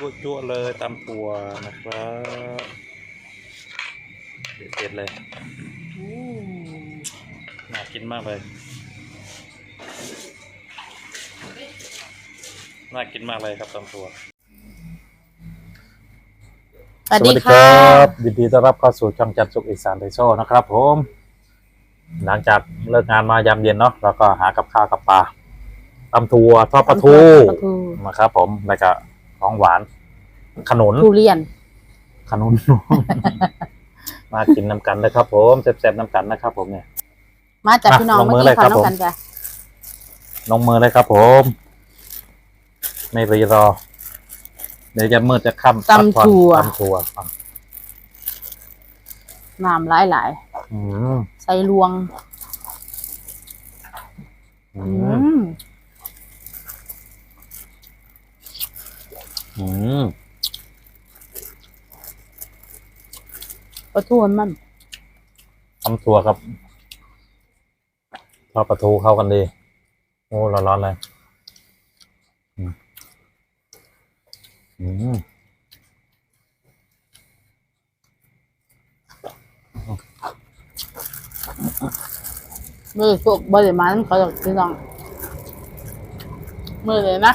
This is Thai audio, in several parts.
จั่วๆเลยตำถั่วนะครับเด็ดๆเลยอืมน่ากินมากเลย น่ากินมากเลยครับตำถั่วสวัสดีค่ะยินดีต้อนรับเข้าสู่ช่องจันทร์สุขอีสานไดโซนะครับผม หลังจากเลิกงานมายามเย็นเนาะเราก็หากับข้าวกับปลาตำถั่วทอดปลาทูปลาทูนะครับผมแล้วก็ ของหวาน ขนุนทุเรียน ขนุน มากินน้ำกันนะครับ ผมแซ่บๆน้ำกันนะครับ ผมเนี่ย มาจากมาพี่น้องลงมืเมื่ออเลยกี้ครัเขาบผมน้ำกันจ้ะลงมือเลยครับ ผม ไม่รีรอ เดี๋ยวจะมืดจะค่ำพักผ่อนตำถั่วตำถั่วอะน้ำหลายหลายอืมๆใส่รวง อือืม อืมปลาทูมันตำถั่วครับทอดปลาทูเข้ากันดี โอ้ร้อนๆเลยอืมอืมมือพวกบริมันเขาจากพี่น้อง มือเลยนะ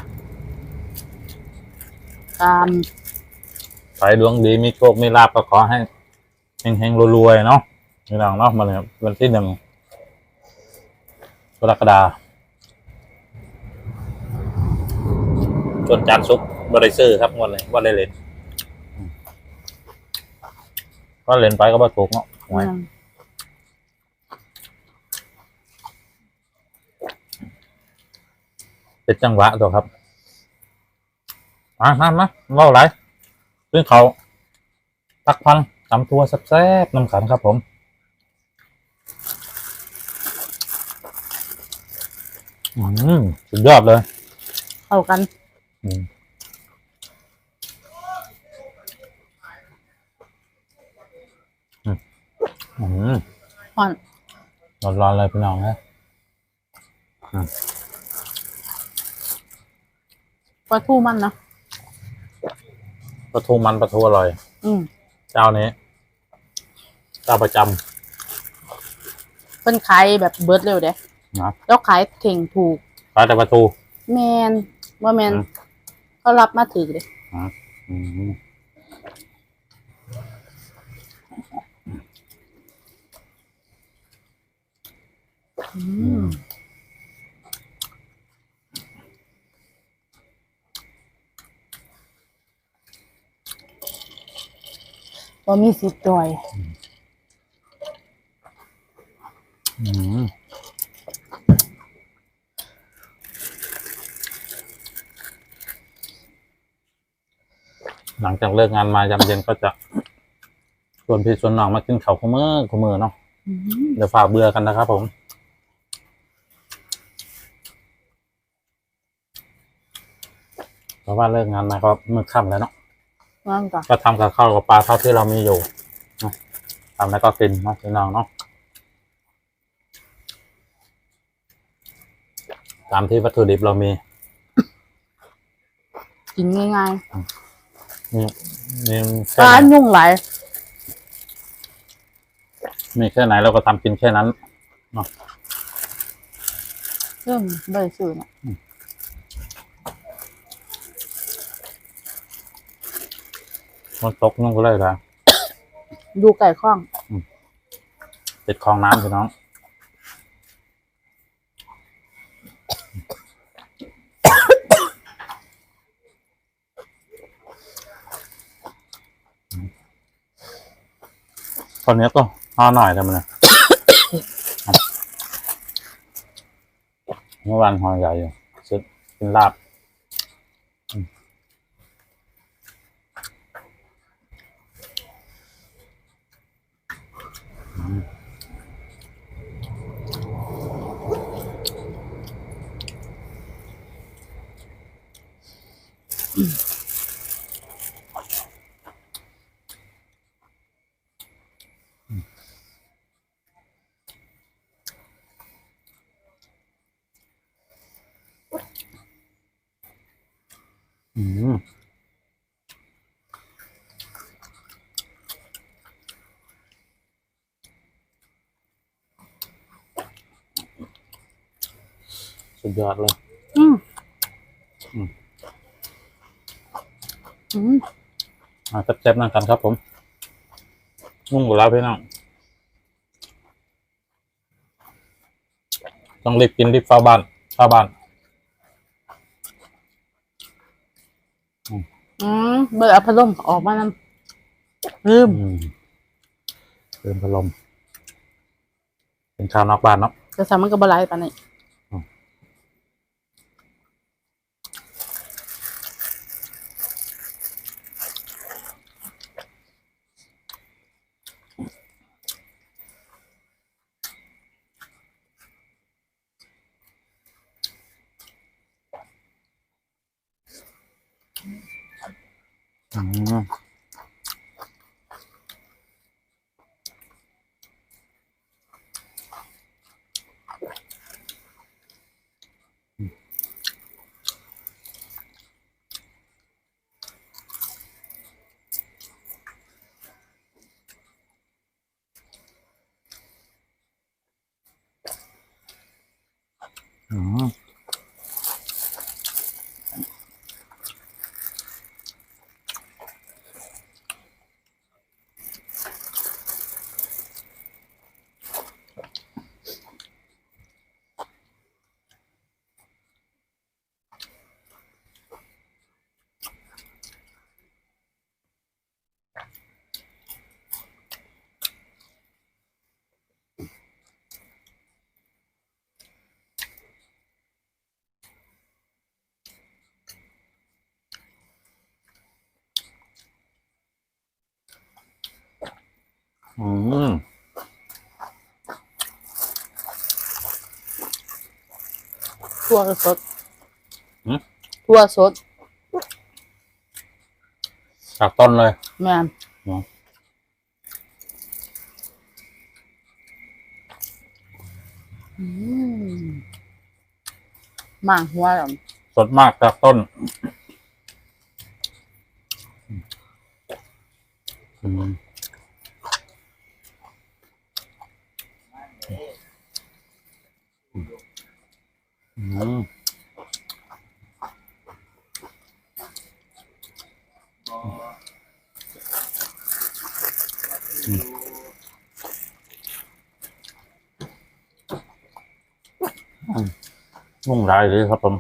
ตามสายดวงดีมีโชคมีลาบก็ขอให้เฮงๆรวยๆเนาะนี่น้องเนาะมาเลยครับวันที่หนึ่งกรกฎาจนจานซุกบริซื้อครับงวดเลยว่าเลยเลนว่าเลนไปก็บ่ถูกเนาะหวยอืมเป็นจังหวะตัวครับ มามามาเล่าไรซึ่งเขาพักพันตำตัวแซ่บๆน้ำขันครับผมอืมสุดยอดเลย เข้ากัน อืมอืมอืมห่อนร้อนๆเลยพี่น้องนะปลาทูมันนะ ปลาทูมันปลาทูอร่อย อืมเจ้านี้เจ้าประจเป็นขายแบบเบิร์ดเร็วเด้ำนะแล้วขายเข่งถูก ร้านแต่ปลาทู แมนว่าแมนอืม เขารับมาถือเลยอืมอืม ว่ามีสิบดอยอืมหลังจากเลิกงานมายามเย็นก็จะชวนพี่ชวนน้องมากินข้าวขมือขมือเนาะอืมเดี๋ยวฝากเบื่อกันนะครับผมเพราะว่าเลิกงานมาก็มืดค่ำแล้วเนาะ นั่นก่อนก็ทำกับข้าวกับปลาเท่าที่เรามีอยู่เนาะทำแล้วก็กินเนาะพี่น้องเนาะตามที่วัตถุดิบเรามีกินง่ายมีมีๆแค่ร้านไหนยุ่งหลายมีแค่ไหนเราก็ทำกินแค่นั้น เรื่องใบสื่อเนี่ย มันตกนุ่งก็เลยละดูไก่ข้องติดคลองน้ำพี่น้องตอนนี้ก็ห่อหน่อยทำไมเนี่ยเมื่อวานห่อใหญ่อยู่ซื้อกินลาบ สุดยอดเลย อืมอืม อืมมาแซ่บๆนั่งกันครับผมนุ่งกว่าแล้วพี่น้อง ต้องรีบกินรีบเฝ้าบ้านเฝ้าบ้านอืมเบอร์เอาพัดลมออกมานำลืมอืมเติมพัดลมเป็นข้าวนอกบ้านเนาะ จะทำมันก็บหลายปานนี้ อืม อืม อืมทั่วสดหืมทั่วสดจากต้นเลยแม่นเนาะอืมหมางหัวดสดมากจากต้นอืม นุ่งรายเลยครับผม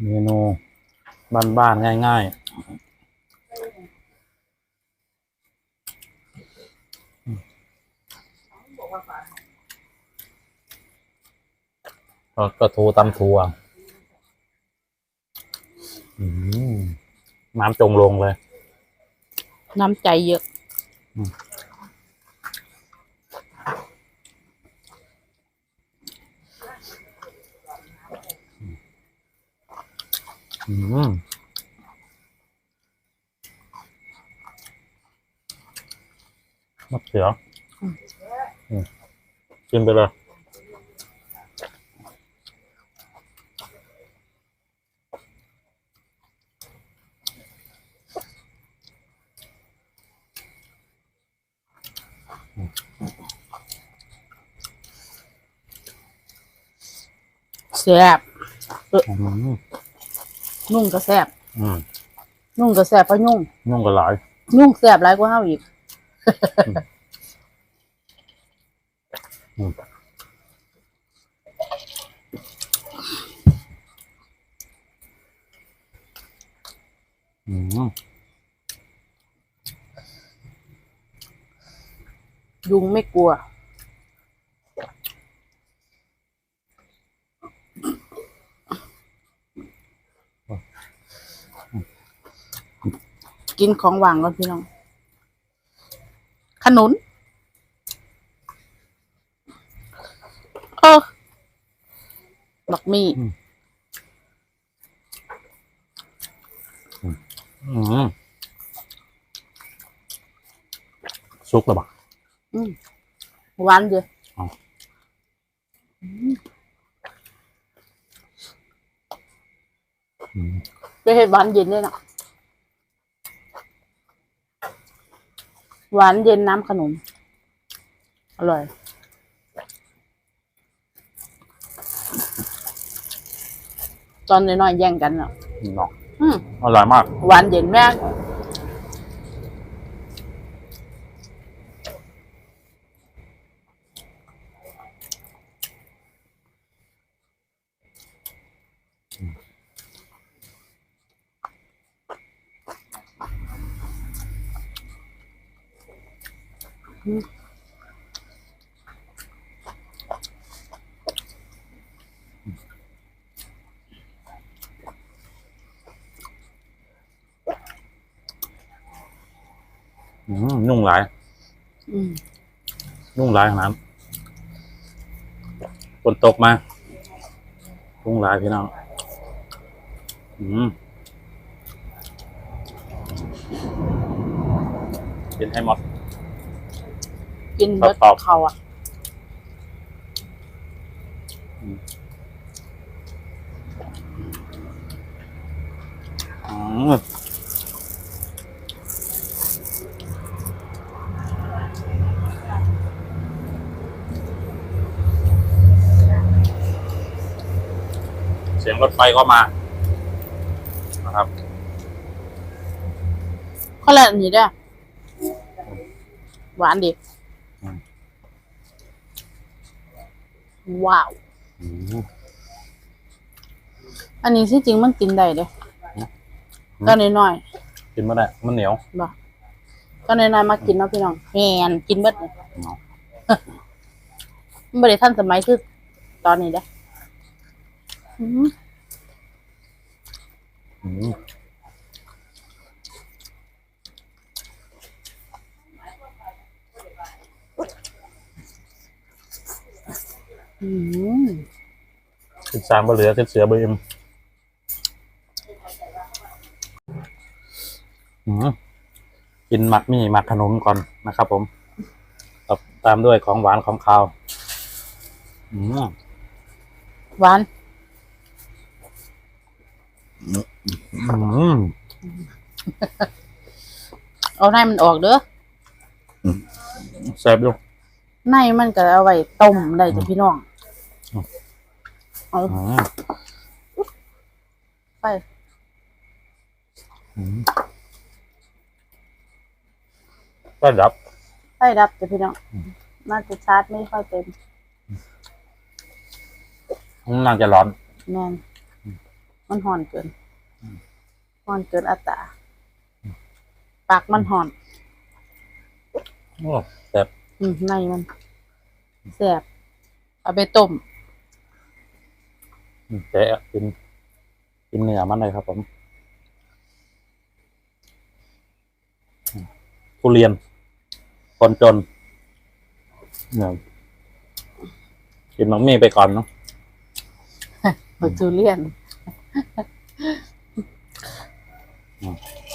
เมนูบ้านๆง่าย ๆทอด กระทูตำทัวอืมน้ำจงลงเลยำน้ำใจเยอะอืมมะเขืออืมกินไปเลย แซ่บอืมนุ่งก็แซ่บอืมนุ่งก็แซ่บเพราะยุ่งนุ่งก็หลายยุ่งแซ่บหลายกว่าเฮาอีกอืมยุงไม่กลัว กินของหวานก่อนพี่น้อง ขนุนเออบักมี่อืมซุกแล้วปะอืมหวานเดียวอืมไปเห็ดหวานเย็นเลยนะ หวานเย็นน้ำขนม อร่อย ตอนน้อยๆแย่งกันเนาะเนาะอืมอร่อยมาก หวานเย็นแม่ นุ่งหลายอืมนุ่งหลายขนาดฝนตกมานุ่งหลายพี่น้องอืมกินให้หมด กินเบิดตอบเขาอะอืมเสียงรถไฟก็มานะครับเขาแหละอันนี้ด้วยหวานดิ อืม ว้าว อืมอันนี้ที่จริงมันกินได้เด้อืมก็น้อยกินไม่ได้มันเหนียวๆบ่ก็น้อยๆมากินเนาะพี่น้องแหนกินเบิดเลยเนาะมันบ่ได้ทันสมัยคือตอนนี้เด้อืมอืม อืมสิบสามบเหลือสิบเสือเบมอืมกินหมักมี่หมักขนมก่อนนะครับผมต่อตามด้วยของหวานของคาวอืมหวานอืมเอาในมันออกเด้อแซ่บอยู่ในมันก็เอาไว้ต้มได้จ้ะพี่น้องอืม เอาอืมไปอืมก็ดับ ไปดับจ้ะพี่น้องน่าจะชาร์จไม่ค่อยเต็มน่าจะร้อน แม่นมันห่อนเกินห่อนเกินอัตราปากมันห่อน โอ้แซ่บอืมในมันแสบเอาไปต้มอืม แจ๊ะกินกินเนื้อมันเลยครับผมอืมทุเรียนคนจนเนี่ยกินมังมี่ไปก่อนเนาะบักจูเลียน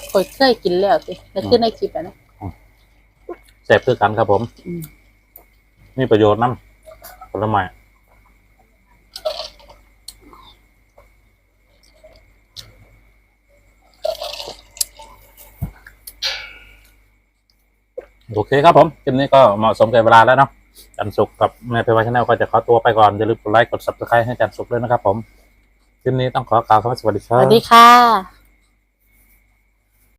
เคยเคยกินแล้วสิแล้วขึ้นในคลิปอะนะแซ่บคือกันครับผมอืมนี่ประโยชน์น้ำผลไม้ โอเคครับผมคลิปนี้ก็เหมาะสมกับเวลาแล้วเนาะจันสุกกับแม่เพวาชาแนลก็จะขอตัวไปก่อน อย่าลืมกดไลค์กดซับสไครต์ให้จันสุกด้วยนะครับผมคลิปนี้ต้องขอกล่าวคำว่าสวัสดีครับวัสดีค่ะ